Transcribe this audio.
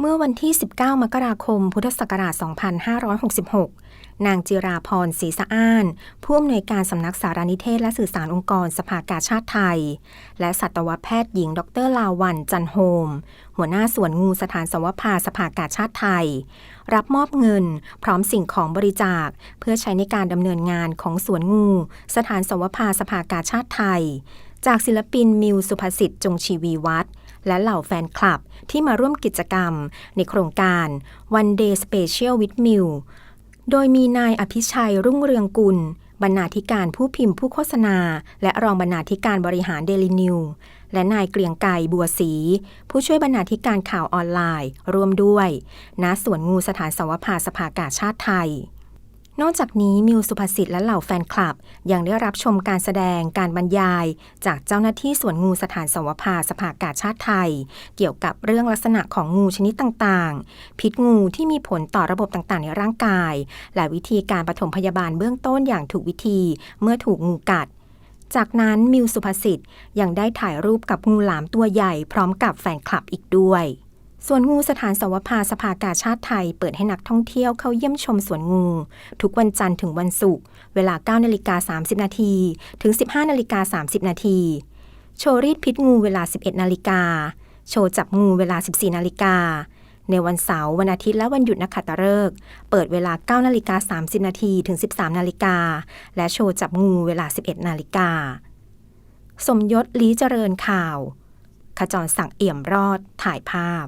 เมื่อวันที่ 19 มกราคม พุทธศักราช 2566 นางจิราพรศรีสะอ้าน ผู้อำนวยการสำนักสารนิเทศและสื่อสารองค์กรสภากาชาติไทย และสัตวแพทย์หญิง ดรลาวันจันโฮม หัวหน้าส่วนงูสถานสวภาสภากาชาติไทย รับมอบเงินพร้อมสิ่งของบริจาค เพื่อใช้ในการดำเนินงานของสวนงู สถานสวภาสภากาชาติไทย จากศิลปินมิวสุภสิทธิ์จงชีวีวัฒน์และเหล่าแฟนคลับที่มาร่วมกิจกรรม ในโครงการ One Day Special with Miu โดยมีนายอภิชัยรุ่งเรืองกุล บรรณาธิการผู้พิมพ์ผู้โฆษณา และรองบรรณาธิการบริหารเดลินิวและนายเกรียงไก่บัวศรีผู้ช่วยบรรณาธิการข่าวออนไลน์ ร่วมด้วยณสวนงูสถานสวภาสภากาชาติไทย นอกจากนี้มิวสุภสิทธิ์และเหล่าแฟนคลับ ยังได้รับชมการแสดงการบรรยาย จากเจ้าหน้าที่สวนงูสถานสวภาสภากาชาติไทย เกี่ยวกับเรื่องลักษณะของงูชนิดต่างๆ พิษงูที่มีผลต่อระบบต่างๆ ในร่างกาย และวิธีการปฐมพยาบาลเบื้องต้นอย่างถูกวิธีเมื่อถูกงูกัดจากนั้นมิวสุภสิทธิ์ยังได้ถ่ายรูปกับงูหลามตัวใหญ่พร้อมกับแฟนคลับอีกด้วย ส่วนงูสถานสวภาสภากาชาติไทย เปิดให้นักท่องเที่ยวเข้าเยี่ยมชมสวนงู ทุกวันจันทร์ถึงวันศุกร์เวลา9นาฬิกา30 นาทีถึง 15นาฬิกา30 นาทีโชว์รีดพิษงูเวลา 11 นาฬิกาโชว์จับงูเวลา 14 นาฬิกาในวันเสาร์วันอาทิตย์และวันหยุดนักขัตฤกษ์เปิดเวลา 9 นาฬิกา 30 นาทีถึง 13 นาฬิกา และโชว์จับงูเวลา 11 นาฬิกา สมยศลีเจริญข่าว ขจรสั่งเอี่ยมรอดถ่ายภาพ